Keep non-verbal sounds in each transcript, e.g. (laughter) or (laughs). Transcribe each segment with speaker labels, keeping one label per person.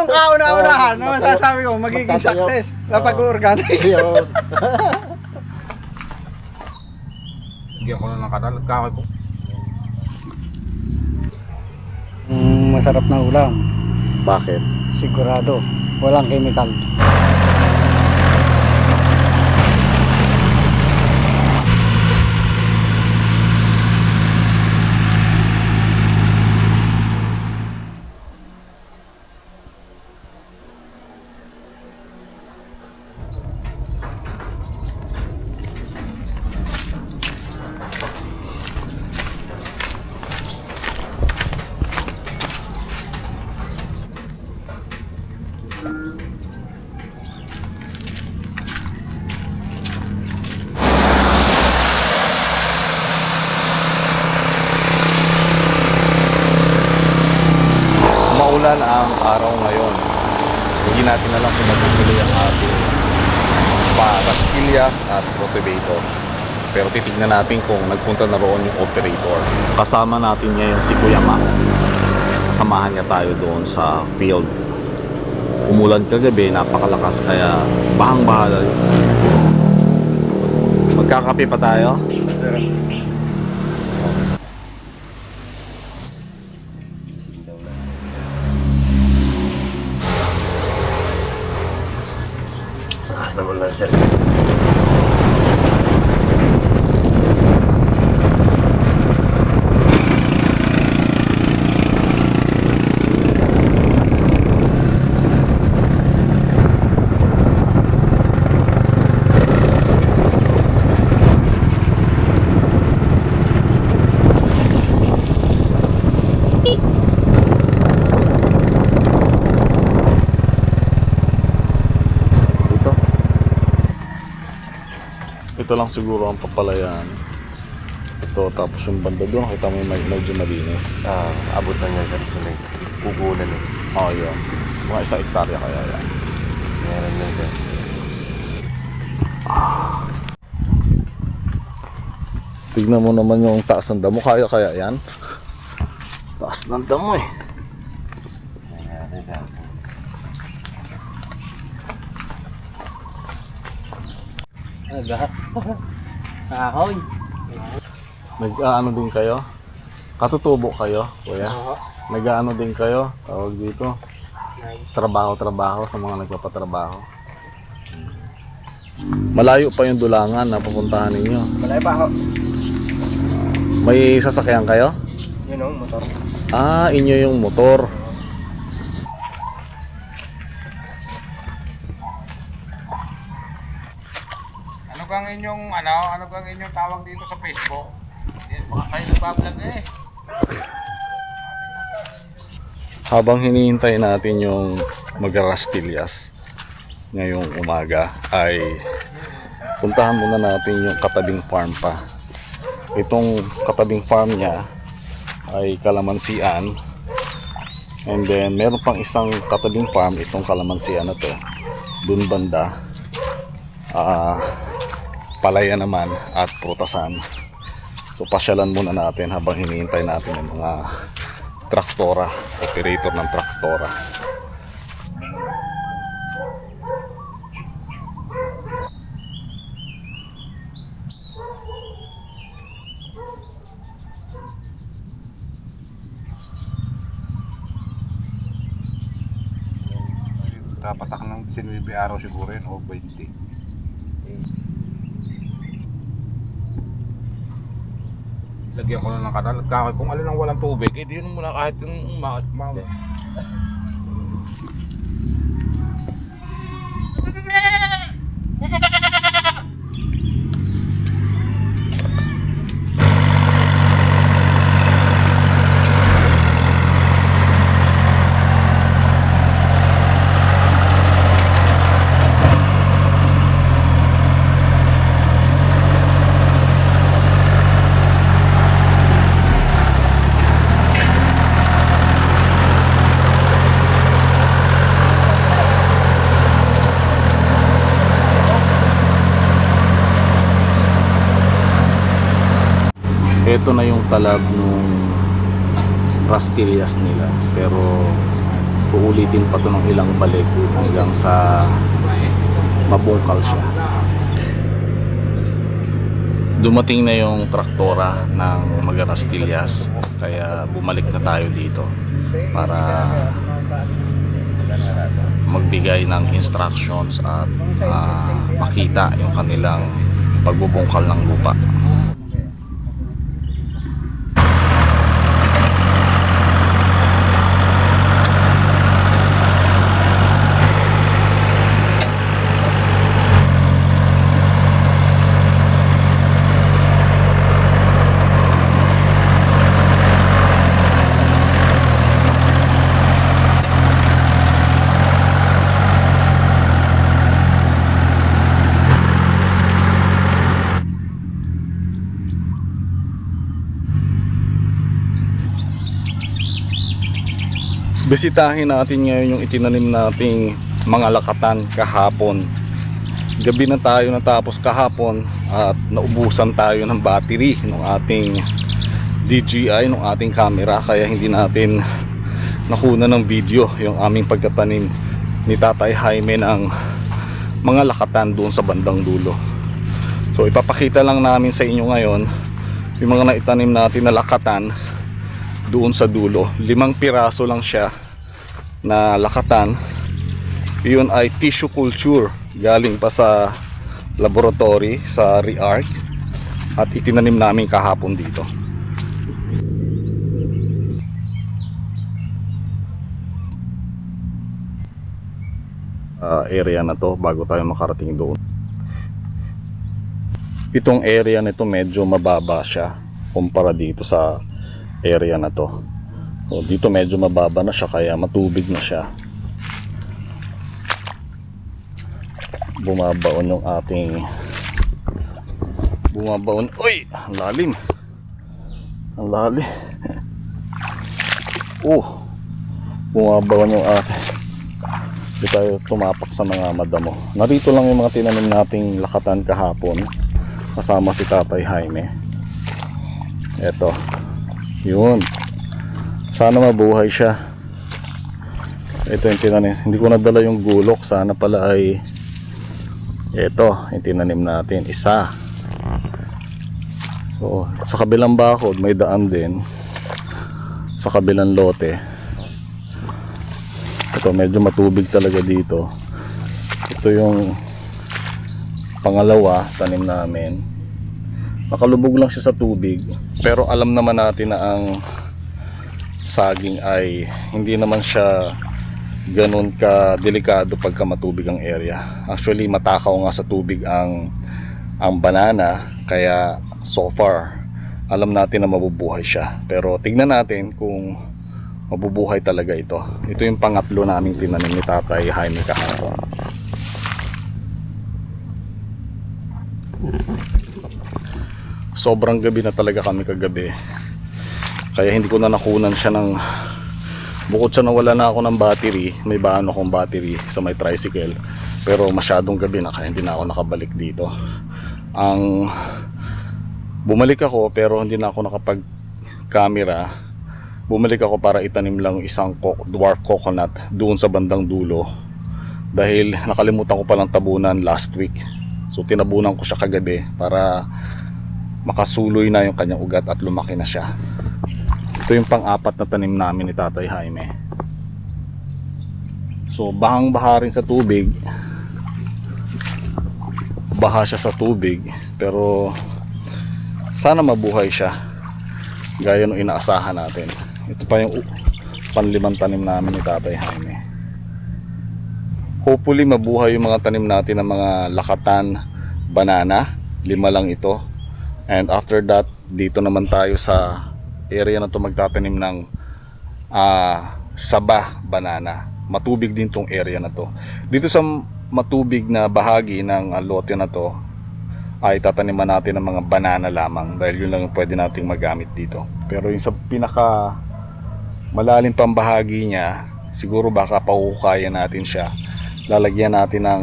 Speaker 1: yung kauna-unahan
Speaker 2: Oo,
Speaker 1: na masasabi ko magiging success kapag
Speaker 2: Oo.
Speaker 1: organic.
Speaker 2: Yun. (laughs)
Speaker 3: Bigyan ko na ng kanal at kakay po.
Speaker 1: Mm, masarap na ulam.
Speaker 2: Bakit?
Speaker 1: Sigurado. Walang chemical.
Speaker 4: Maulan ang araw ngayon. Hindi natin alam kung magtutuloy ang ating pastillas at cultivator. Pero titignan natin kung nagpunta na roon yung operator. Kasama natin ngayon si Kuya Mac. Kasamahan niya tayo doon sa field. Umulan kagabi, napakalakas kaya bahang bahala. Magkakape pa tayo
Speaker 2: naman lang sir.
Speaker 4: Ito. Ito lang siguro ang papalayan. Ito, tapos yung banda doon, kita mo yung may medyo malinis.
Speaker 2: Ah, abot na niya sir. Kung pugunan eh.
Speaker 4: Oo, yun. Mga isang hektarya kaya yan.
Speaker 2: Meron na sir.
Speaker 4: Tignan mo naman yung taas ng damo. Kaya kaya yan? Taas ng damo eh.
Speaker 1: Aga. Ahoy.
Speaker 4: Nag-ano din kayo? Katutubo kayo, kuya? Nag-ano din kayo? Tawag dito? Trabaho-trabaho sa mga nagpapatrabaho. Malayo pa yung dulangan na pupuntahan ninyo.
Speaker 1: Malay pa ako.
Speaker 4: May sasakyan kayo?
Speaker 1: Yun o, motor.
Speaker 4: Ah, inyo yung motor.
Speaker 3: Bang inyong, ano, ano bang inyong tawag dito sa Facebook? Yan, baka kayo nagbablog eh.
Speaker 4: Habang hinihintay natin yung magarastillas ngayong umaga ay puntahan muna natin yung katabing farm pa. Itong katabing farm niya ay kalamansian and then meron pang isang katabing farm itong kalamansian na to dun banda ah palaya naman at prutasan so pasyalan muna natin habang hinihintay natin yung mga traktora, operator ng traktora.
Speaker 3: Tapatak ng 19 araw siguro yun o 20. Lagyan ko na ng kanal. Kakay kung alin ang walang tubig, eh di yun muna kahit yung ma... ma
Speaker 4: Ito na yung talab nung pastillas nila. Pero uulitin pa to ng ilang balik hanggang sa mabungkal siya. Dumating na yung traktora ng Magarastillas kaya bumalik na tayo dito para magbigay ng instructions at ah, makita yung kanilang pagbubungkal ng lupa Bisitahin natin ngayon yung itinanim nating mga lakatan kahapon. Gabi na tayo natapos kahapon at naubusan tayo ng battery ng ating DJI, ng ating camera kaya hindi natin nakuna ng video yung aming pagkatanim ni Tatay Jaime ng mga lakatan doon sa bandang dulo. So ipapakita lang namin sa inyo ngayon yung mga naitanim natin na lakatan doon sa dulo. Limang piraso lang siya na lakatan. Yun ay tissue culture galing pa sa laboratory sa REARC at itinanim namin kahapon dito. Ah, area na to bago tayo makarating doon. Itong area nito medyo mababa siya kumpara dito sa area na to. So, dito medyo mababa na siya kaya matubig na siya. Bumabaon yung ating bumabaon. Uy! Ang lalim. Ang lalim. (laughs) oh! Bumabaon yung ating hindi tayo tumapak sa mga madamo. Narito lang yung mga tinanim nating lakatan kahapon kasama si Tatay Jaime. Eto. Yun. Sana mabuhay siya. Ito yung tinanim. Hindi ko nadala yung gulok. Sana pala ay ito, yung tinanim natin. Isa. So, sa kabilang bakod may daan din. Sa kabilang lote. Ito, medyo matubig talaga dito. Ito yung pangalawa tanim namin. Nakalubog lang siya sa tubig. Pero alam naman natin na ang saging ay hindi naman siya ganun ka delikado pagka matubig ang area. Actually matakaw nga sa tubig ang ang banana kaya so far alam natin na mabubuhay siya. Pero tignan natin kung mabubuhay talaga ito. Ito yung pangatlo naming tinanim ni Tatay Jaime kahapon. Sobrang gabi na talaga kami kagabi. Kaya hindi ko na nakunan siya ng bukod sa nawala na ako ng battery, may baano akong battery sa may tricycle. Pero masyadong gabi na kaya hindi na ako nakabalik dito. Ang bumalik ako pero hindi na ako nakapag camera bumalik ako para itanim lang isang dwarf coconut doon sa bandang dulo dahil nakalimutan ko palang tabunan last week so tinabunan ko siya kagabi para makasuloy na yung kanyang ugat at lumaki na siya ito yung pang-apat na tanim namin ni Tatay Jaime. So bahang baha rin sa tubig. Baha siya sa tubig pero sana mabuhay siya. Gaya nung inaasahan natin. Ito pa yung panlimang tanim namin ni Tatay Jaime. Hopefully mabuhay yung mga tanim natin ng mga lakatan banana lima lang ito. And after that dito naman tayo sa area na to magtatanim ng ah, saba banana. Matubig din tong area na to. Dito sa matubig na bahagi ng ah, lote na to ay tataniman natin ng mga banana lamang dahil yun lang yung pwede nating magamit dito. Pero yung sa pinaka malalim pang bahagi niya siguro baka pahukayan natin siya. Lalagyan natin ng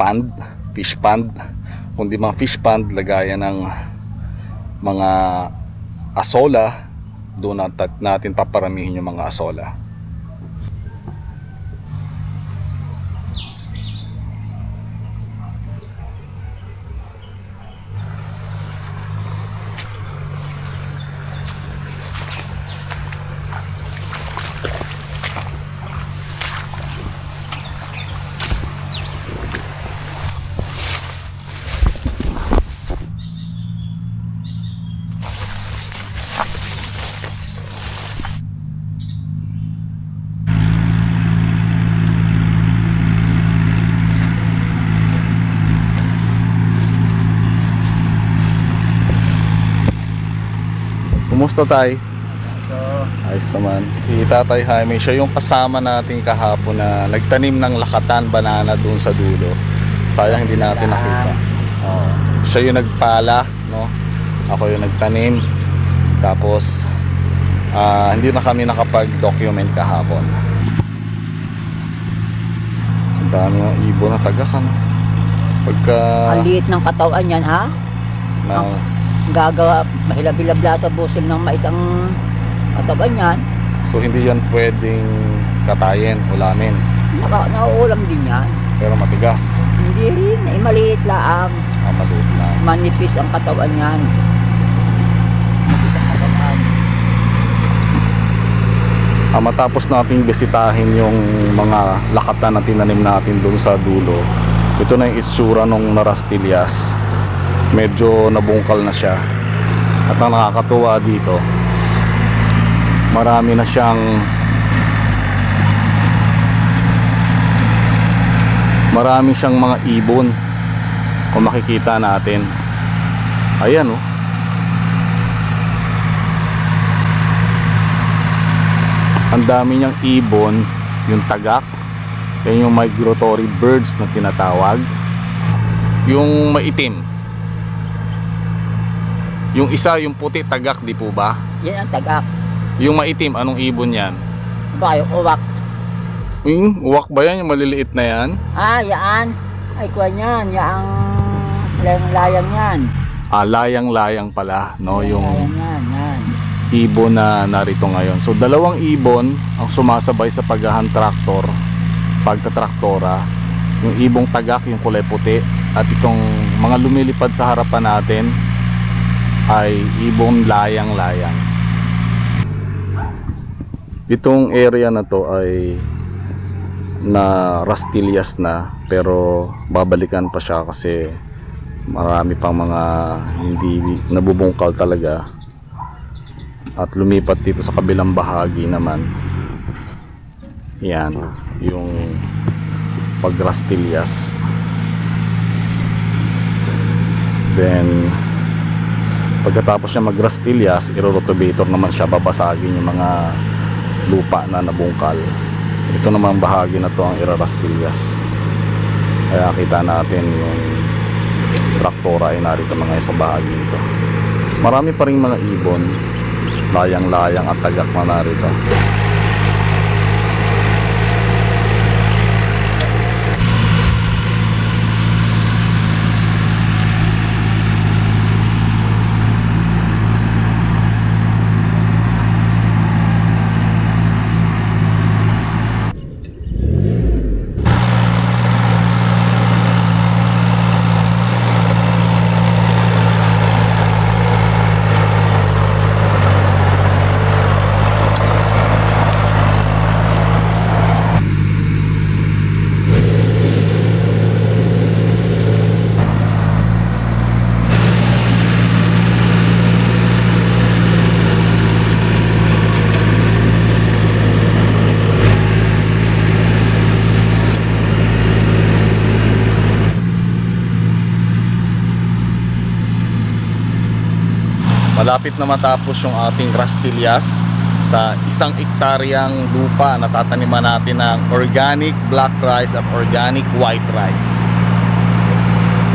Speaker 4: pond fish pond. Kundi mga fish pond lagayan ng mga asola doon nat- natin paparamihin yung mga asola Kamusta tay? Ayos naman. Si Tatay Jaime, siya yung kasama natin kahapon na nagtanim ng lakatan banana doon sa dulo. Sayang hindi natin nakita. Oo. siya yung nagpala, no? Ako yung nagtanim. Tapos, ah, hindi na kami nakapag-document kahapon. Ang dami ng ibon na tagak, ano? Pagka...
Speaker 5: Ang liit ng katawan yan, ha?
Speaker 4: na,
Speaker 5: Gagawa, mahilabilabla sa busil ng mais ang katawan yan.
Speaker 4: so, hindi yan pwedeng katayin, ulamin.
Speaker 5: Naka, nauulam din yan.
Speaker 4: Pero matigas.
Speaker 5: Hindi rin, eh, maliit lang.
Speaker 4: Ah, maliit na.
Speaker 5: Manipis ang katawan yan. Manipis ang katawan.
Speaker 4: Ah, matapos nating bisitahin yung mga lakatan na tinanim natin doon sa dulo, ito na yung itsura nung narastillas. Medyo nabungkal na siya. At ang nakakatuwa dito, marami na siyang marami siyang mga ibon kung makikita natin. Ayan oh. ang dami niyang ibon, yung tagak, yan yung migratory birds na tinatawag. Yung maitim. Yung isa, yung puti, tagak, di po ba?
Speaker 5: Yan ang tagak.
Speaker 4: Yung maitim, anong ibon yan?
Speaker 5: Ba, yung uwak.
Speaker 4: Yung uwak ba yan? Yung maliliit na yan?
Speaker 5: Ah, yaan. Ay, kuha yan. Yaang layang-layang yan.
Speaker 4: Ah, layang-layang pala, no? Yung
Speaker 5: Layang yan, yan.
Speaker 4: ibon na narito ngayon. So, dalawang ibon ang sumasabay sa paghahan traktor, pagtatraktora. Yung ibong tagak, yung kulay puti, at itong mga lumilipad sa harapan natin ay ibong layang-layang. Itong area na to ay na Rastillas na pero babalikan pa siya kasi marami pang mga hindi nabubungkal talaga. At lumipat dito sa kabilang bahagi naman. Yan yung pagrastillas then pagkatapos niya magrastillas irorotobator naman siya babasagin yung mga lupa na nabungkal. Ito naman bahagi na to ang irarastillas. Kaya kita natin yung traktora ay narito mga sa bahagi ito marami pa rin mga ibon layang-layang at tagak na narito. Malapit na matapos yung ating Rastillas sa isang ektaryang lupa na tataniman natin ng organic black rice at organic white rice.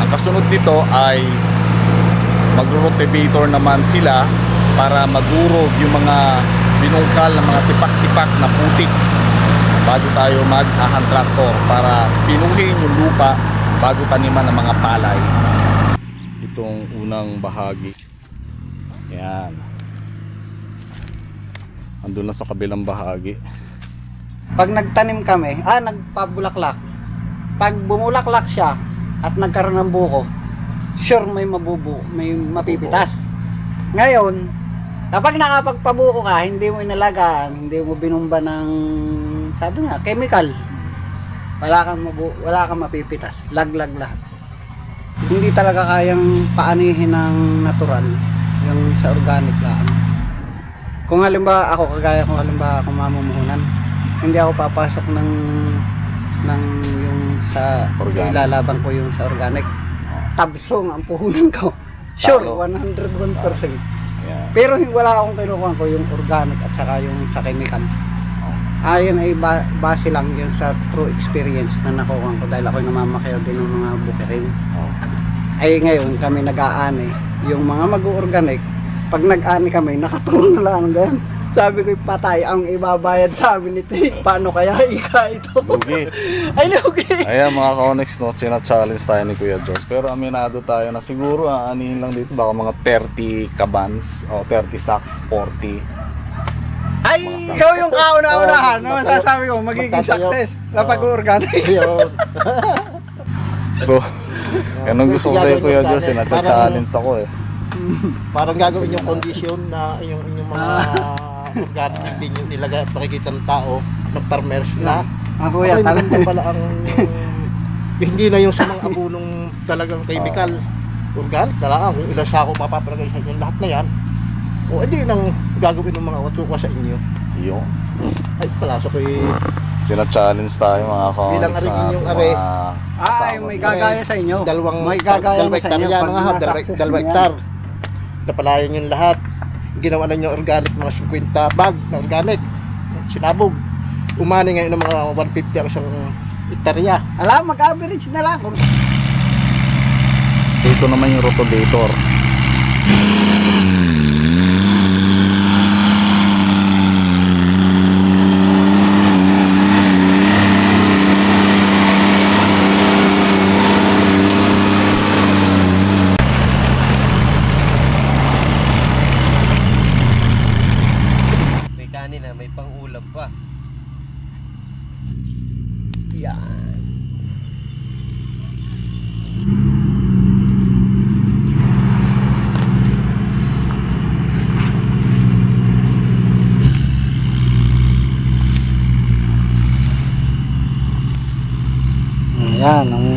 Speaker 4: Ang kasunod nito ay magro-rotivator naman sila para magurog yung mga binungkal ng mga tipak-tipak na putik bago tayo mag-ahan tractor para pinuhin yung lupa bago taniman ng mga palay. Itong unang bahagi yan. Andun na sa kabilang bahagi.
Speaker 1: pag nagtanim kami, ah, nagpabulaklak. Pag bumulaklak siya at nagkaroon ng buko, sure may mabubu, may mapipitas. Ngayon, kapag nakapagpabuko ka, hindi mo inalagaan, hindi mo binumba ng, sabi nga, chemical, wala kang, mabu, wala kang mapipitas. Laglag lahat. Hindi talaga kayang paanihin ng natural, yung sa organic lang. Kung halimbawa ako kagaya kung halimbawa ako mamumuhunan, hindi ako papasok ng ng yung sa
Speaker 4: Organic.
Speaker 1: ilalaban ko yung sa organic. Tabsong ang puhunan ko. Sure,
Speaker 4: Talo.
Speaker 1: 101%.
Speaker 4: Yan.
Speaker 1: Pero wala akong kinukuha ko yung organic at saka yung sa chemical. Ayon ay ba- base lang yun sa true experience na nakuha ko dahil ako namamakiyaw din ng mga bukirin.
Speaker 4: Oh.
Speaker 1: Ay ngayon kami nag-aani. Yung mga mag-organic, pag nag-ani kami, nakatulong na lang ganyan. Sabi ko, patay ang ibabayad sa amin nito. eh. Paano kaya (laughs) ika ito?
Speaker 4: Lugi. (laughs)
Speaker 1: Ay, lugi.
Speaker 4: Ayan mga ka-onyx, no, china-challenge tayo ni Kuya George. Pero aminado tayo na siguro aanihin lang dito baka mga 30 kabans o 30 sacks, 40.
Speaker 1: Ay, ikaw yung kauna-unahan. No?
Speaker 5: Magtayo-
Speaker 1: Sasabi ko, magiging success sa pag-organic.
Speaker 5: Yun. (laughs)
Speaker 4: So, yan ang gusto ko sa'yo Kuya George, eh,
Speaker 5: Parang-
Speaker 4: na-challenge ako eh.
Speaker 5: Parang gagawin yung condition na yung inyong mga (laughs) organic hindi nyo nilagay at makikita ng tao ng farmers na
Speaker 1: Ang kuya,
Speaker 5: Ay,
Speaker 1: talaga.
Speaker 5: maganda pala ang hindi na yung sa mga abunong talagang chemical organic na lang kung ilang sako mapapalagay sa inyo lahat na yan o hindi nang gagawin ng mga watuka sa inyo
Speaker 4: Yung.
Speaker 5: ay pala so ko'y
Speaker 4: China-challenge tayo mga ka-onyx
Speaker 5: Bilang
Speaker 4: na
Speaker 5: inyong
Speaker 4: ating
Speaker 5: are.
Speaker 1: Ay, may gagaya sa inyo.
Speaker 5: dalawang
Speaker 1: may gagaya
Speaker 5: dalawang
Speaker 1: sa inyo.
Speaker 5: yan mga ha, dalawang, hektar napalayan yung lahat ginawa na nyo organic mga 50 bag na organic sinabog umani ngayon ng mga 150 ang isang hektarya
Speaker 1: Alam, mag-average na lang.
Speaker 4: Dito naman yung rotovator.
Speaker 2: May kanin na, may pang-ulam pa.
Speaker 1: Yan. Yan, ang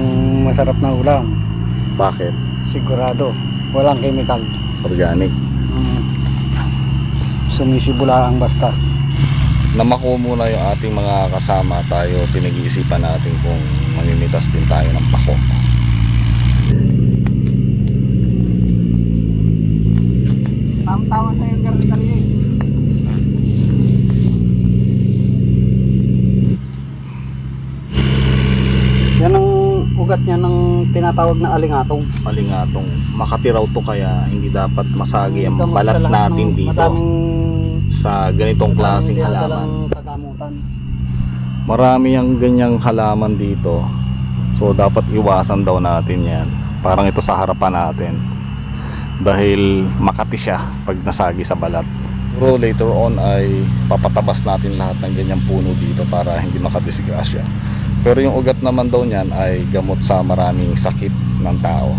Speaker 1: masarap na ulam.
Speaker 4: Bakit?
Speaker 1: Sigurado. Walang chemical.
Speaker 4: Organic.
Speaker 1: Mm. Sumisibula ang basta.
Speaker 4: Namako muna yung ating mga kasama tayo. Pinag-iisipan natin kung mamimitas din tayo ng pako.
Speaker 1: Tama-tama sa yung garlic Yan ang ugat niya ng tinatawag na alingatong.
Speaker 4: Malingatong makatiraw to kaya hindi dapat masagi ang
Speaker 1: Gamot
Speaker 4: balat
Speaker 1: sa lahat
Speaker 4: natin
Speaker 1: ng
Speaker 4: dito
Speaker 1: Madaming
Speaker 4: sa ganitong klaseng
Speaker 1: madaming
Speaker 4: halaman.
Speaker 1: kagamutan.
Speaker 4: Marami ang ganyang halaman dito. So dapat iwasan daw natin yan. Parang ito sa harapan natin. Dahil makati siya pag nasagi sa balat. Pero later on ay papatabas natin lahat ng ganyang puno dito para hindi makadisgrasya. Pero yung ugat naman daw niyan ay gamot sa maraming sakit ng tao.